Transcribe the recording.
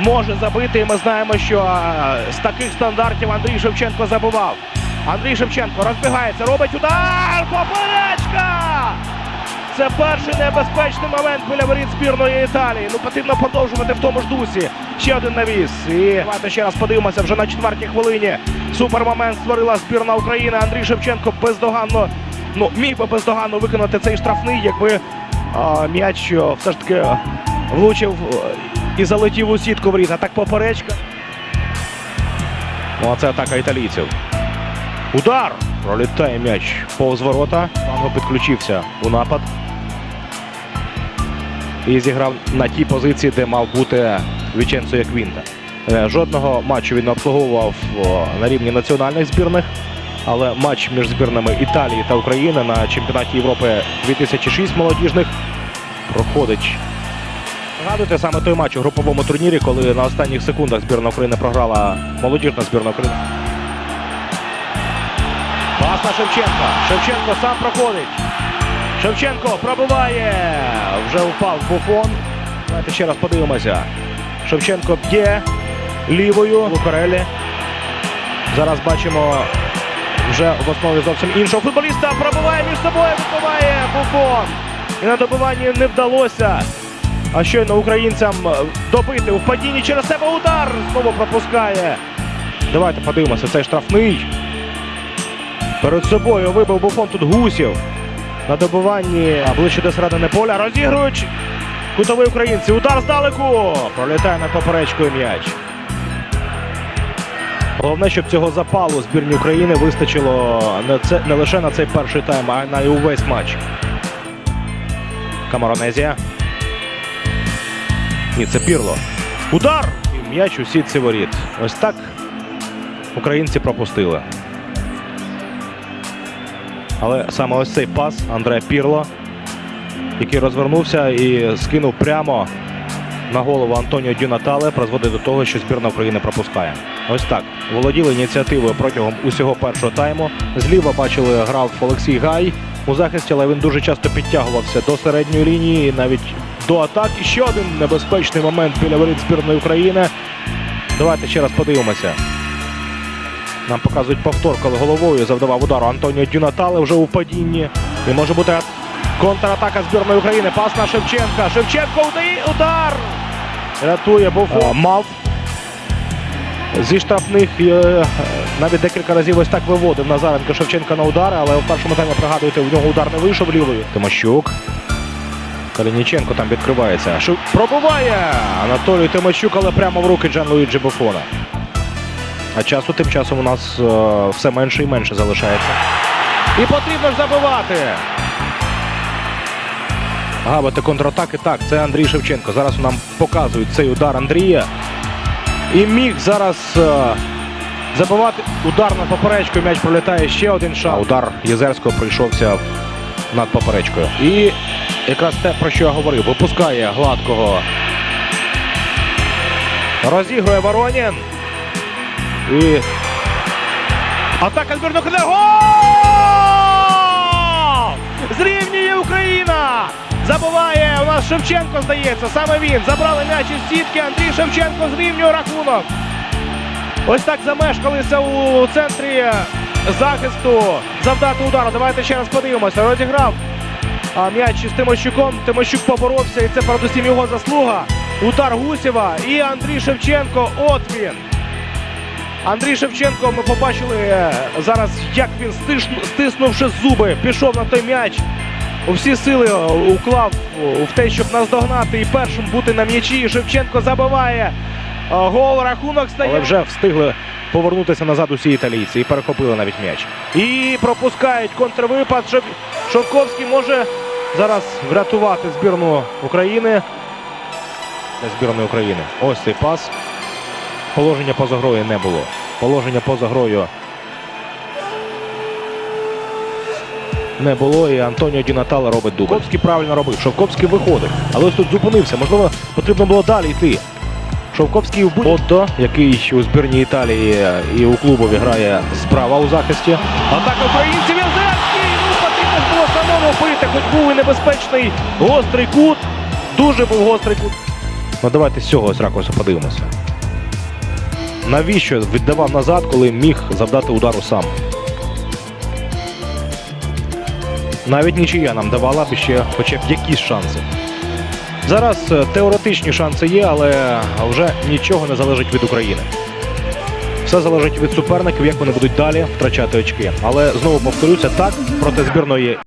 може забити. І ми знаємо, що е, з таких стандартів Андрій Шевченко забував. Андрій Шевченко розбігається, робить удар! Поперечка! Це перший небезпечний момент біля воріт збірної Італії. Ну потрібно продовжувати в тому ж дусі. Ще один навіс. І давайте ще раз подивимося вже на четвертій хвилині. Супермомент створила збірна України. Андрій Шевченко бездоганно, ну міг би бездоганно виконати цей штрафний, якби м'яч все ж таки влучив е, і залетів у сітку воріт. А так поперечка. Ну, а це атака італійців. Удар! Пролітає м'яч повз ворота. Панго підключився у напад. І зіграв на тій позиції, де мав бути Віченцо Яквінта. Е, Жодного матчу він не обслуговував на рівні національних збірних. Але матч між збірними Італії та України на чемпіонаті Європи 2006 молодіжних проходить. Згадуйте саме той матч у груповому турнірі, коли на останніх секундах збірна України програла молодіжна збірна України. Пас Шевченка. Шевченко сам проходить. Шевченко пробиває. Вже впав Буфон. Давайте ще раз подивимося. Шевченко б'є лівою Лукарелі. Зараз бачимо вже в основі зовсім іншого футболіста. Пробиває між собою, вибиває Буфон. І на добиванні не вдалося. А щойно українцям добити у падінні через себе удар. Знову пропускає. Давайте подивимося. Цей штрафний. Перед собою вибив буфон тут гусів. На добиванні ближче до середини поля. Розігрують кутові українці. Удар здалеку. Пролітає на поперечкою м'яч. Головне, щоб цього запалу збірні України вистачило не, це, не лише на цей перший тайм, а й на увесь матч. Камаронезія. Ні, це Пірло. Удар! І м'яч у сітці воріт. Ось так українці пропустили. Але саме ось цей пас Андреа Пірло, який розвернувся і скинув прямо на голову Антоніо Дюнатале, призводить до того, що збірна України пропускає. Ось так. Володіли ініціативою протягом усього першого тайму. Зліва бачили, грав Олексій Гай у захисті, але він дуже часто підтягувався до середньої лінії, навіть до атаки. Ще один небезпечний момент біля воріт збірної України. Давайте ще раз подивимося. Нам показують повтор, коли головою завдавав удару Антоніо Дюнатале вже у падінні. І може бути контратака збірної України. Пас на Шевченка. Шевченко удар. Рятує Буфон. Мав зі штрафних е, навіть декілька разів ось так виводив Назаренко Шевченка на удари, але в першому таймі пригадуєте, в нього удар не вийшов лівою. Тимощук. Калініченко там відкривається. Шу... Пробуває Анатолій Тимощук, але прямо в руки Джан Луїджі Буфона. А часу тим часом у нас е, все менше і менше залишається. І потрібно ж забивати. Габити контратаки. Так, це Андрій Шевченко. Зараз нам показують цей удар Андрія. І міг зараз е, забивати удар над поперечкою. М'яч пролітає ще один шаг. Удар Єзерського прийшовся над поперечкою. І якраз те, про що я говорив, випускає гладкого. Розігрує Воронін. І атака збірної України. Гол! Зрівнює Україна! Забуває у нас Шевченко, здається. Саме він. Забрали м'яч із сітки. Андрій Шевченко зрівнює рахунок. Ось так замешкалися у центрі захисту. Завдати удару. Давайте ще раз подивимося. Розіграв м'яч із Тимощуком. Тимощук поборовся, і це передусім його заслуга. Удар Гусєва і Андрій Шевченко. От він. Андрій Шевченко, ми побачили е, зараз, як він стиснувши зуби, пішов на той м'яч. Всі сили е, уклав е, в те, щоб наздогнати і першим бути на м'ячі. Шевченко забиває е, гол. Рахунок стає. Але вже встигли повернутися назад усі італійці і перехопили навіть м'яч. І пропускають контрвипад. Шев... Шовковський може зараз врятувати збірну України. Для збірної України. Ось цей пас. Положення поза грою не було. Положення поза грою не було. І Антоніо Ді Натале робить дубль. Шовковський правильно робив. Шовковський виходив. Але ось тут зупинився. Можливо, потрібно було далі йти. Шовковський в будь Отто, який у збірній Італії і у клубові грає справа у захисті. Атака українців було бити, хоч був і небезпечний гострий кут. Дуже був гострий кут. Ну давайте з цього ось ракурсу подивимося. Навіщо віддавав назад, коли міг завдати удару сам? Навіть нічия нам давала б ще хоча б якісь шанси. Зараз е, теоретичні шанси є, але вже нічого не залежить від України. Все залежить від суперників, як вони будуть далі втрачати очки. Але знову повторюся, так проти збірної